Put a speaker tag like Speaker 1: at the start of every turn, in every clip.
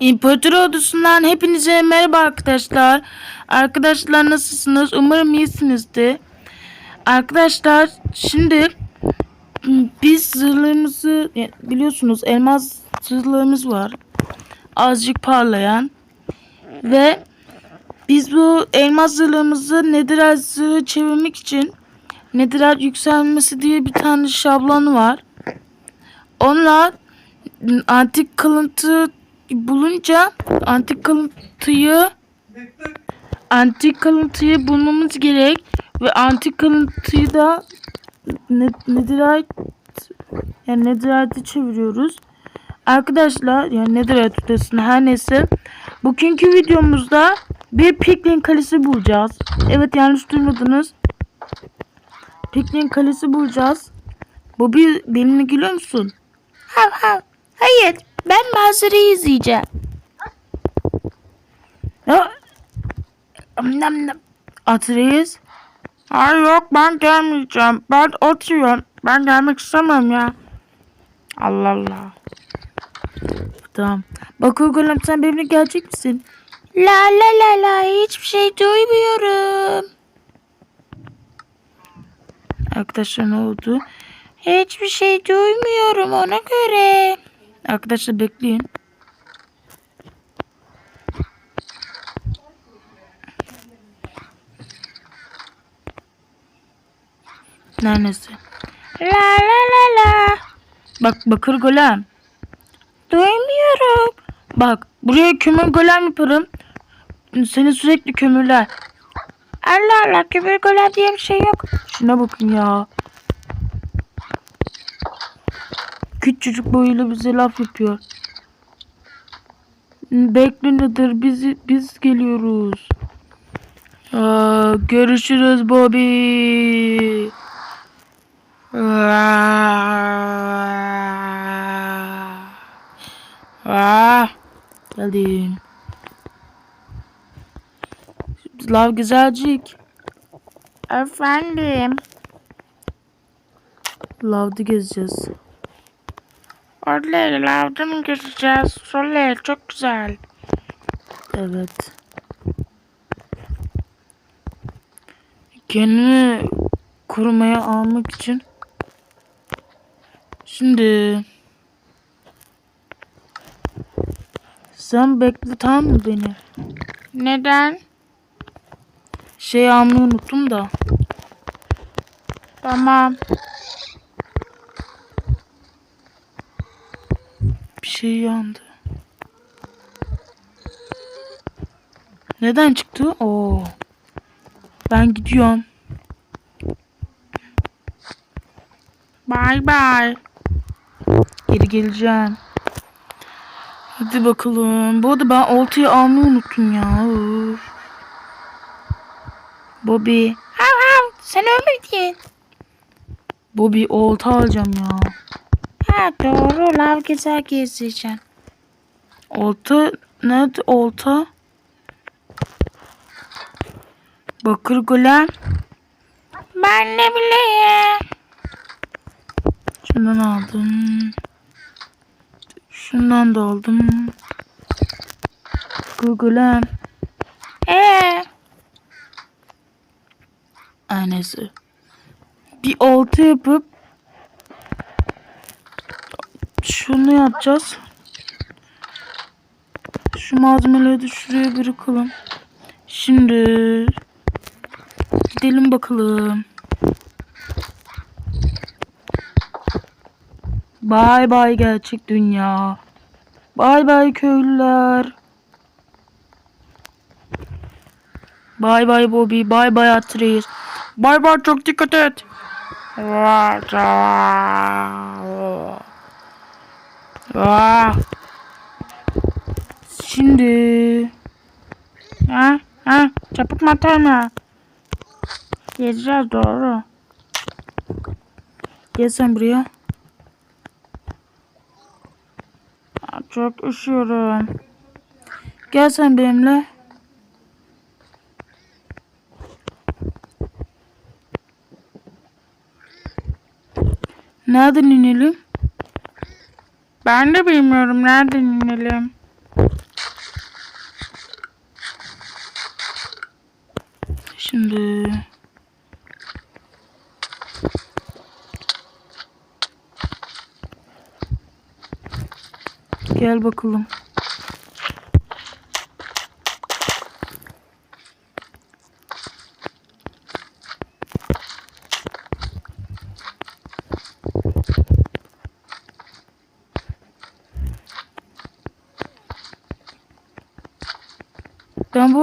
Speaker 1: İmparator Ordusu'ndan hepinize merhaba arkadaşlar. Arkadaşlar nasılsınız? Umarım iyisinizdir. Arkadaşlar şimdi biz zırhlarımızı biliyorsunuz elmas zırhlarımız var. Azıcık parlayan. Ve biz bu elmas zırhlarımızı nedirat zırhı çevirmek için nedirat yükselmesi diye bir tane şablon var. Onunla m, antik kalıntı bulunca antik kalıntıyı antik kalıntıyı bulmamız gerek ve antik kalıntıyı da ne, Netherite yani Netherite'e çeviriyoruz. Arkadaşlar yani Netherite odasını her neyse bugünkü videomuzda bir Piglin kalesi bulacağız. Evet yanlış duymadınız. Piglin kalesi bulacağız. Bu bir benimle gülüyor musun? Hav hav. Hayır. Ben manzarayı izleyeceğim. Atreus. Hayır yok ben gelmeyeceğim. Ben oturuyorum. Ben gelmek istemem ya. Allah Allah. Tamam. Bak Uygulam sen benimle gelecek misin? La la la la hiçbir şey duymuyorum. Arkadaşlar ne oldu? Hiçbir şey duymuyorum ona göre. Arkadaşlar bekleyin. Neresi? La la la la. Bak bakır golem. Duymuyorum. Bak buraya kömür golem yaparım. Seni sürekli kömürler. Allah Allah kömür golem diye bir şey yok. Şuna bakın ya. Küçücük boyuyla bize laf yapıyor. Bekle nedir biz, biz geliyoruz. Aa, görüşürüz Bobby. Ah, geldim. Lav güzelcik. Efendim. Lavda gezeceğiz. Oley lavda mı gezeceğiz? Oley çok güzel. Evet. Kendimi korumaya almak için. Şimdi. Sen bekle tamam mı beni? Neden? Şey almayı unuttum da. Tamam. Şey yandı. Neden çıktı? Oo. Ben gidiyorum. Bye bye. Geri geleceğim. Hadi bakalım. Bu arada ben oltayı almayı unuttum ya. Uf. Bobby. Hav hav. Sen ölmedin. Bobby olta alacağım ya. Ha doğru. Lav güzel gezeceksin. Olta. Nerede olta? Bakır golem. Ben ne bileyim. Şundan aldım. Şundan da aldım. Golem. Eee? Annesi. Bir olta yapıp şunu yapacağız. Şu malzemeleri de şuraya bırakalım. Şimdi gidelim bakalım. Bay bay gerçek dünya. Bay bay köylüler. Bay bay Bobby. Bay bay Atreus. Bay bay çok dikkat et. Ah. Şimdi. Ha? Ha? Çapık matarna. Gezeceğiz doğru. Gel sen buraya. Aa, Çok üşüyorum. Gel sen benimle. Nereden inelim? Ben de bilmiyorum nereden inelim. Şimdi Gel bakalım.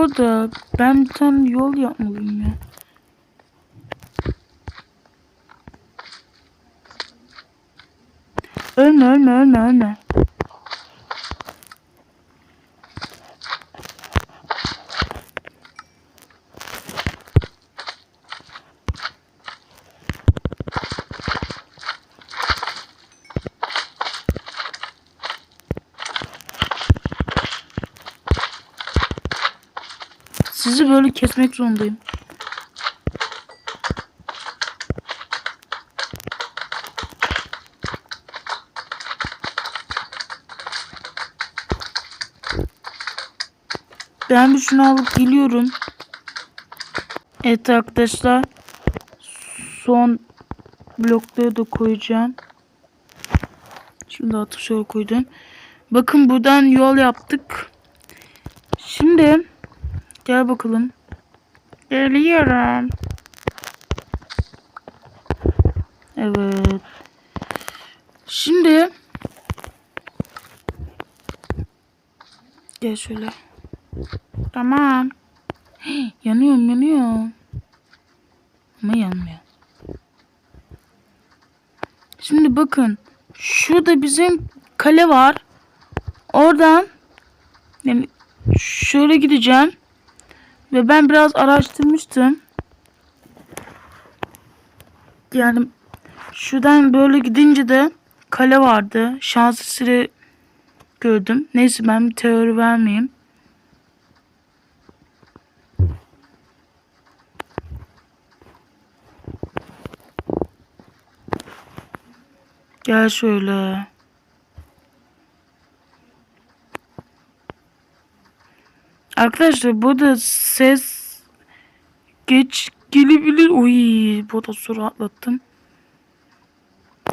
Speaker 1: Burada ben bir tane yol yapmalıyım ya. Ölme ölme ölme ölme. Böyle kesmek zorundayım. Ben bir şunu alıp geliyorum. Evet arkadaşlar. Son blokları da koyacağım. Şimdi atı şöyle koydum. Bakın buradan yol yaptık. Şimdi Gel bakalım. Geliyorum. Evet. Şimdi Gel şöyle. Tamam. Yanıyorum yanıyorum. Ama yanmıyor. Şimdi bakın. Şurada bizim kale var. Oradan yani şöyle gideceğim. Ve ben biraz araştırmıştım. Yani şuradan böyle gidince de kale vardı. Şans eseri gördüm. Neyse ben bir teori vermeyeyim. Gel şöyle. Arkadaşlar burada ses geç gelebilir. Oy bu da soru atlattım.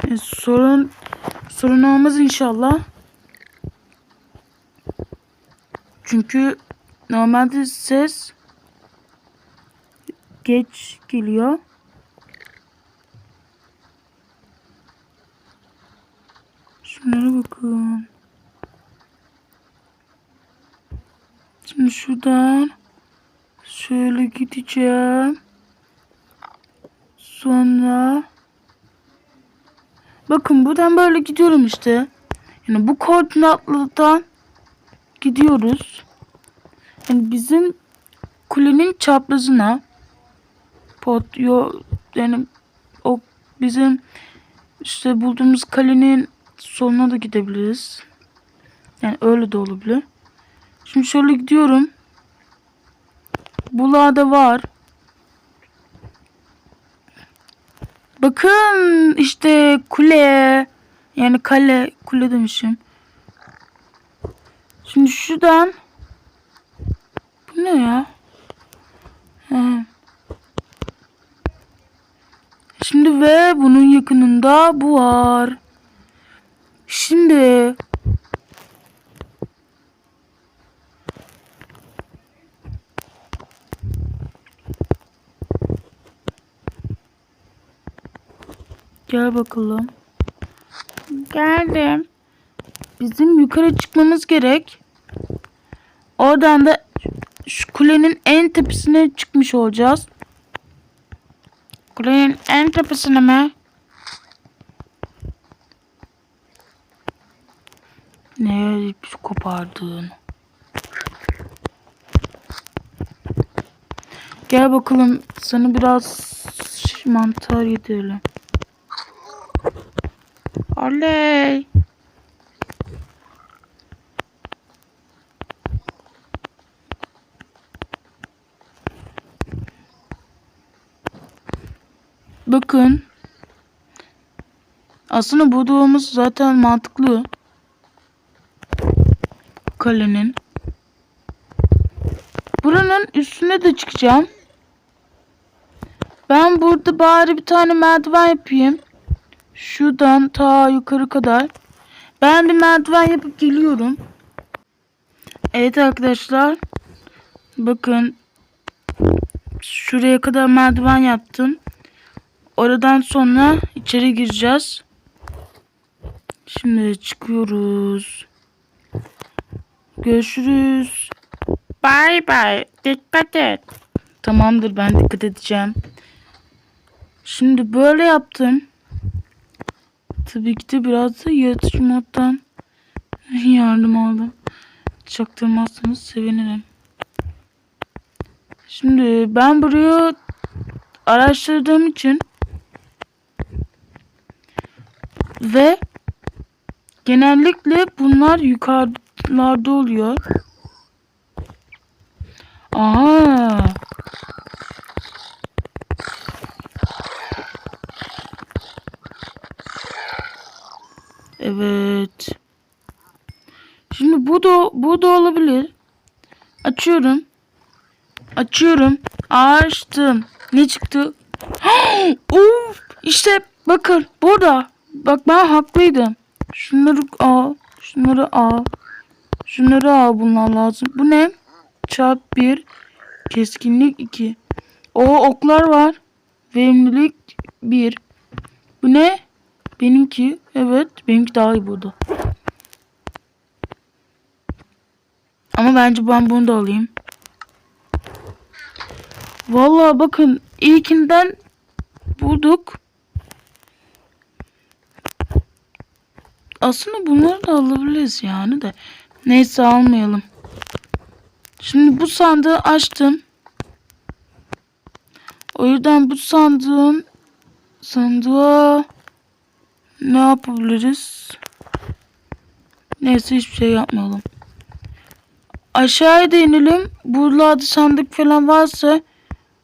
Speaker 1: E, sorun sorun olmaz inşallah. Çünkü normalde ses geç geliyor. Şunlara bakın. Şimdi şuradan şöyle gideceğim. Sonra bakın buradan böyle gidiyorum işte. Yani bu koordinatlardan gidiyoruz. Yani bizim kulenin çaprazına pot yo yani o bizim işte bulduğumuz kalenin sonuna da gidebiliriz. Yani öyle de olabilir. Şimdi şöyle gidiyorum. Bulağda var. Bakın işte kule. Yani kale. Kule demişim. Şimdi şuradan. Bu ne ya? Şimdi ve bunun yakınında bu var. Şimdi Gel bakalım. Geldim. Bizim yukarı çıkmamız gerek. Oradan da şu kulenin en tepesine çıkmış olacağız. Kulenin en tepesine mi? Ne kopardın? Gel bakalım sana biraz mantar yedirelim. Oley. Bakın. Aslında bu doğumuz zaten mantıklı. kalenin. Buranın üstüne de çıkacağım. Ben burada bari bir tane merdiven yapayım. Şuradan ta yukarı kadar. Ben bir merdiven yapıp geliyorum. Evet arkadaşlar. Bakın. Şuraya kadar merdiven yaptım. Oradan sonra içeri gireceğiz. Şimdi çıkıyoruz. Görüşürüz. Bay bay. Dikkat et. Tamamdır ben dikkat edeceğim. Şimdi böyle yaptım. Tabii ki de biraz da yaratıcı moddan yardım aldım. Çaktırmazsanız sevinirim. Şimdi ben burayı araştırdığım için ve genellikle bunlar yukarılarda oluyor. Aha. Evet. Şimdi bu da bu da olabilir. Açıyorum. Açıyorum. Açtım. Ne çıktı? Uf, işte bakın burada. Bak ben haklıydım. Şunları al. Şunları al. Şunları al bunlar lazım. Bu ne? Çarp 1. Keskinlik 2. O oklar var. Verimlilik 1. Bu ne? Benimki. Evet. Benimki daha iyi burada. Ama bence ben bunu da alayım. Vallahi bakın ilkinden bulduk. Aslında bunları da alabiliriz yani de. Neyse almayalım. Şimdi bu sandığı açtım. O yüzden bu sandığın sandığa ne yapabiliriz? Neyse hiçbir şey yapmayalım. Aşağıya da inelim. Buralarda sandık falan varsa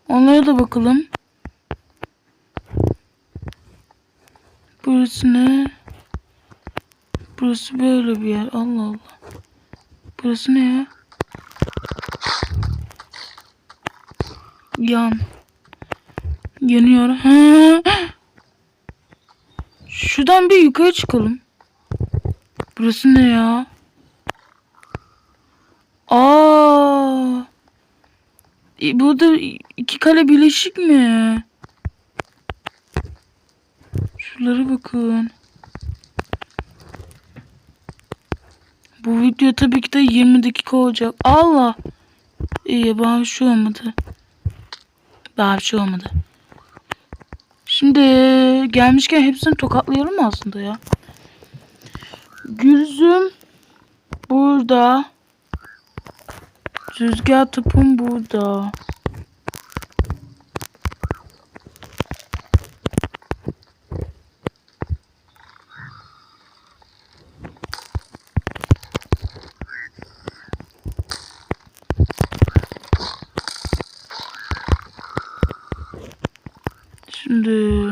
Speaker 1: onlara da bakalım. Burası ne? Burası böyle bir yer. Allah Allah. Burası ne ya? Yan. Yanıyor. Ha. Şuradan bir yukarı çıkalım. Burası ne ya? Aa. E, Burada iki kale birleşik mi? Şuralara bakın. Bu video tabii ki de 20 dakika olacak. Allah. İyi bana bir şey olmadı. Bana bir şey olmadı. Şimdi gelmişken hepsini tokatlayalım aslında ya? Gülzüm burada. Rüzgar topum burada. Şimdi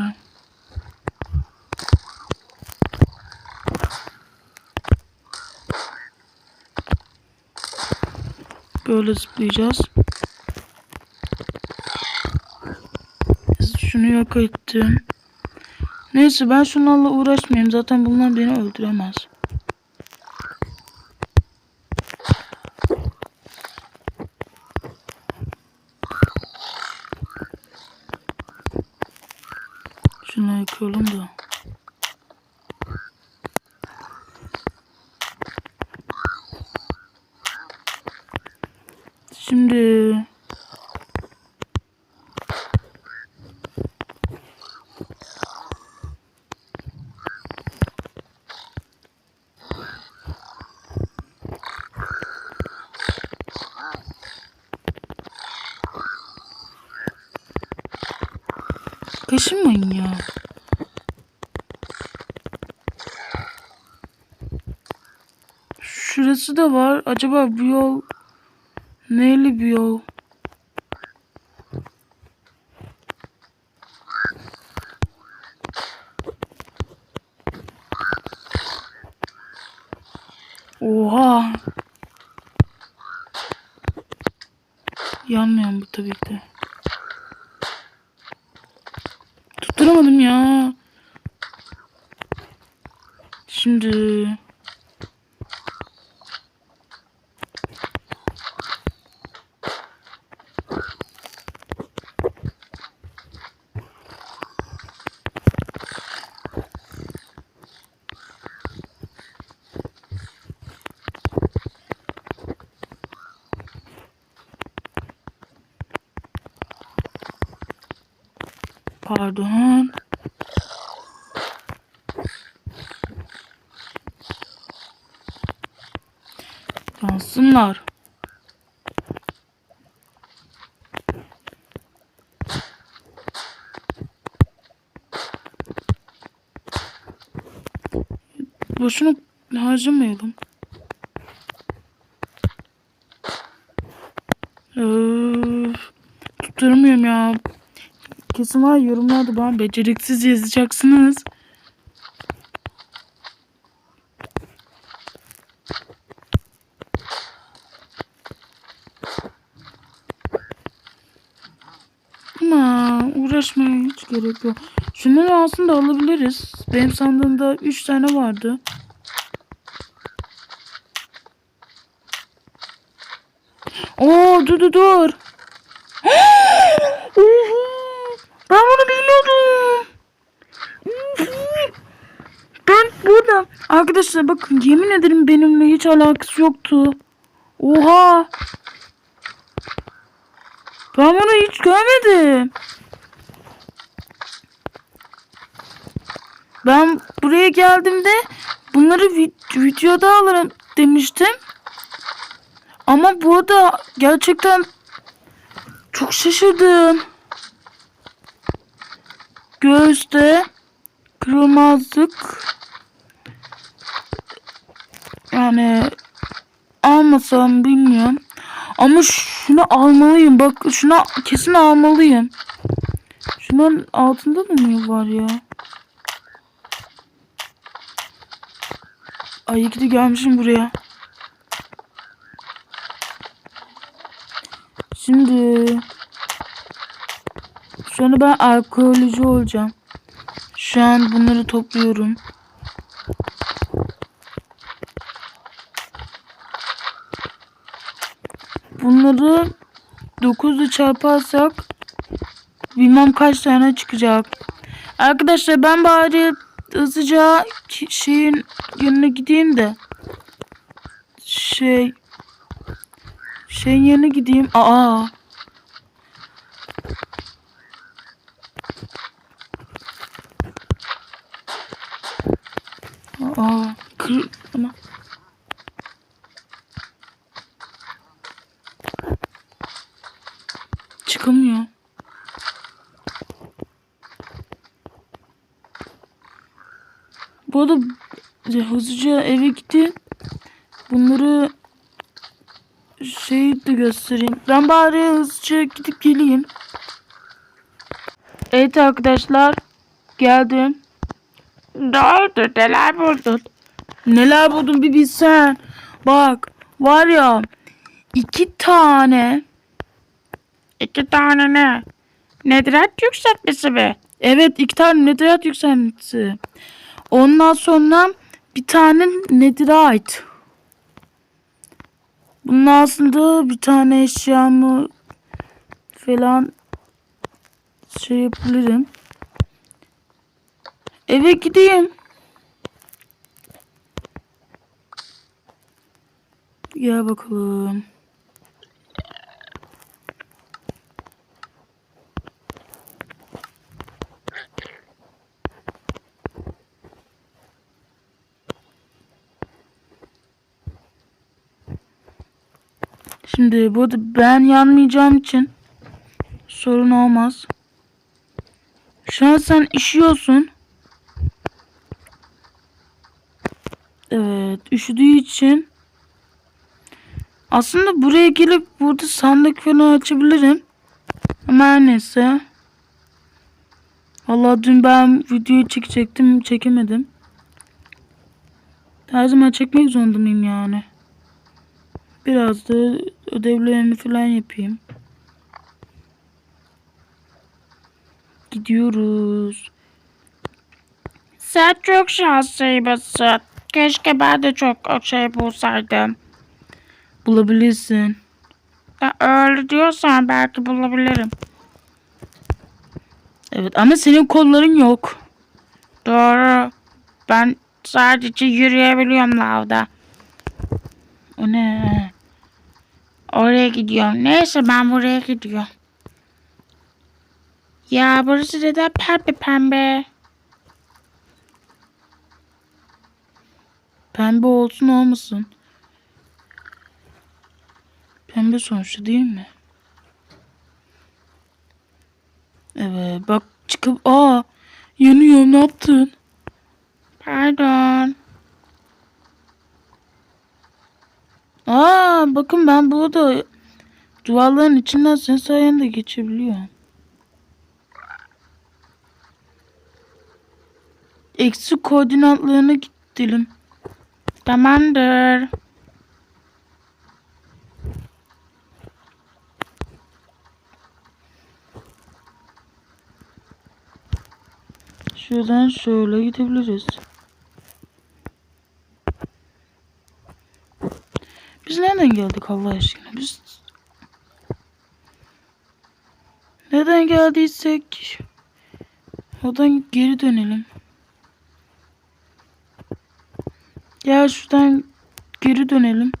Speaker 1: böyle zıplayacağız. Şunu yok ettim. Neyse ben şunlarla uğraşmayayım. Zaten bunlar beni öldüremez. Şunu yıkayalım da. Şimdi kaşınmayın ya. Şurası da var. Acaba bu yol Neyli bir yol? Oha. Yanmıyor bu tabii ki de. Tutturamadım ya. Şimdi pardon. Yansınlar. Boşuna harcamayalım. Öf, tutturamıyorum ya. Kesin var yorumlarda bana beceriksiz yazacaksınız. Ama uğraşmaya hiç gerek yok. Şunları aslında alabiliriz. Benim sandığımda 3 tane vardı. Oo dur dur dur. Oha! ben bunu bilmiyordum. Oha! ben burada arkadaşlar bakın yemin ederim benimle hiç alakası yoktu. Oha. Ben bunu hiç görmedim. Ben buraya geldiğimde bunları vi- videoda alırım demiştim. Ama burada gerçekten çok şaşırdım. Göğüste kırılmazlık yani almasam bilmiyorum. Ama şunu almalıyım. Bak şuna kesin almalıyım. Şunun altında da mı var ya? Ay iyi gelmişim buraya. Şimdi sonra ben arkeoloji olacağım. Şu an bunları topluyorum. Bunları 9 ile çarparsak bilmem kaç tane çıkacak. Arkadaşlar ben bari hızlıca şeyin yanına gideyim de şey şeyin yanına gideyim. Aa. Kır ama. Çıkamıyor. Bu arada hızlıca eve gidin. Bunları şey de göstereyim. Ben bari hızlıca gidip geleyim. Evet arkadaşlar. Geldim. Ne oldu? Neler buldun? Neler buldun bir bilsen. Bak var ya iki tane İki tane ne? Nedirat yükseltmesi mi? Evet iki tane nedirat yükseltmesi. Ondan sonra bir tane netherite. Bunun aslında bir tane eşyamı falan şey yapabilirim. Eve gideyim. Gel bakalım. Şimdi bu ben yanmayacağım için sorun olmaz. Şu an sen işiyorsun. Evet, üşüdüğü için aslında buraya gelip burada sandık falan açabilirim. Ama her neyse. Vallahi dün ben videoyu çekecektim, çekemedim. Her zaman çekmek zorunda mıyım yani? Biraz da ödevlerini falan yapayım. Gidiyoruz. Sen çok şanslıymışsın. Keşke ben de çok şey bulsaydım. Bulabilirsin. Ya öyle diyorsan belki bulabilirim. Evet ama senin kolların yok. Doğru. Ben sadece yürüyebiliyorum lavda. O ne? Oraya gidiyorum. Neyse ben buraya gidiyorum. Ya burası neden pembe pembe? Pembe olsun olmasın. Pembe sonuçta değil mi? Evet bak çıkıp aa yanıyor ne yaptın? Pardon. Aa bakın ben burada duvarların içinden sen sayende geçebiliyorum. Eksi koordinatlarına gidelim. Tamamdır. Şuradan şöyle gidebiliriz. Biz nereden geldik Allah aşkına? Biz neden geldiysek oradan geri dönelim. Ya şuradan geri dönelim.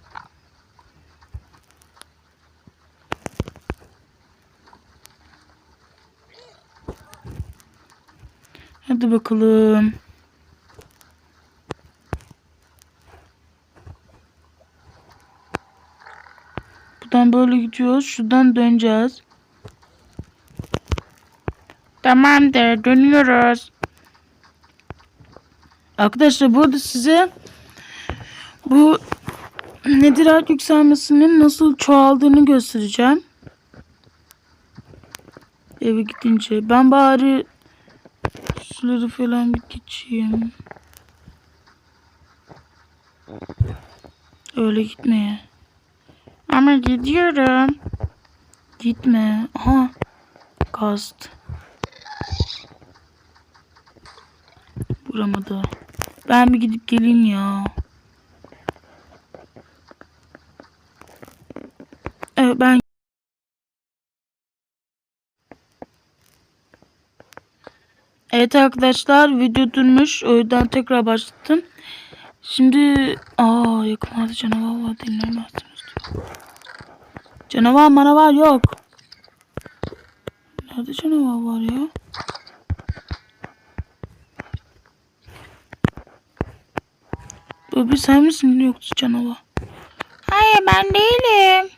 Speaker 1: Hadi bakalım. Buradan böyle gidiyoruz. Şuradan döneceğiz. Tamamdır. Dönüyoruz. Arkadaşlar burada size bu nedirat yükselmesinin nasıl çoğaldığını göstereceğim. Eve gidince. Ben bari suları falan bir geçeyim. Öyle gitmeye. Ama gidiyorum. Gitme. Aha. Gast. Vuramadı. Ben bir gidip geleyim ya. Evet ben Evet arkadaşlar video durmuş. O yüzden tekrar başlattım. Şimdi aa yakınlarda canavar var dinlemezsiniz diyor. Canavar manavar yok. Nerede canavar var ya? Bobby sen misin yoksa canavar? Hayır ben değilim.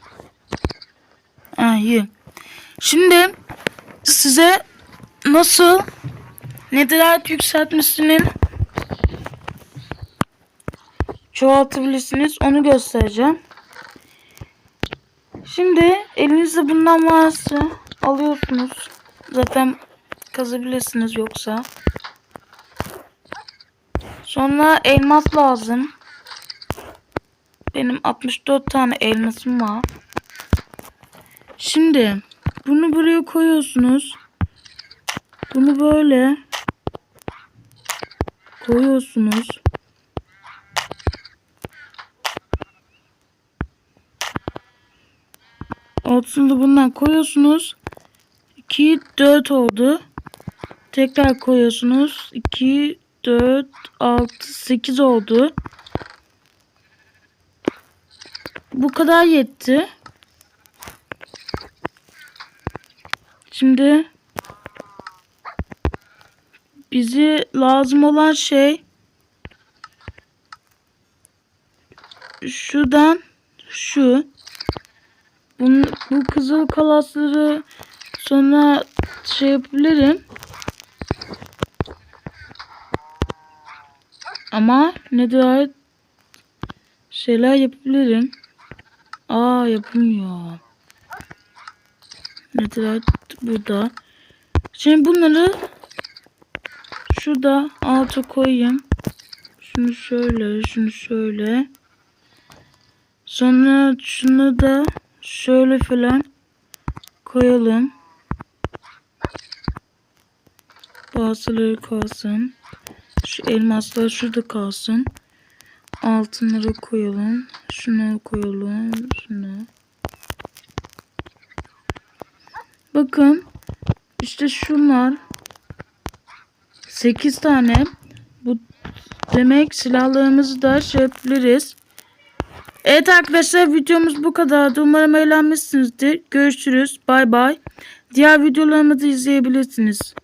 Speaker 1: Ha iyi. Şimdi size nasıl nedirat yükseltmesinin çoğaltabilirsiniz onu göstereceğim. Şimdi elinizde bundan varsa alıyorsunuz. Zaten kazabilirsiniz yoksa. Sonra elmas lazım. Benim 64 tane elmasım var. Şimdi bunu buraya koyuyorsunuz. Bunu böyle koyuyorsunuz. Altını bundan koyuyorsunuz. 2 4 oldu. Tekrar koyuyorsunuz. 2 4 6 8 oldu. Bu kadar yetti. Şimdi bizi lazım olan şey şuradan şu Bunun, bu kızıl kalasları sonra şey yapabilirim. Ama ne daha şeyler yapabilirim. Aa yapılmıyor. Nedir burada. Şimdi bunları şurada alta koyayım. Şunu şöyle, şunu şöyle. Sonra şunu da şöyle falan koyalım. Kasaları kalsın. Şu elmaslar şurada kalsın. Altınları koyalım. Şunu koyalım. Şunu. Bakın. işte şunlar. 8 tane. Bu demek silahlarımızı da şey yapabiliriz. Evet arkadaşlar videomuz bu kadardı. Umarım eğlenmişsinizdir. Görüşürüz. Bay bay. Diğer videolarımı da izleyebilirsiniz.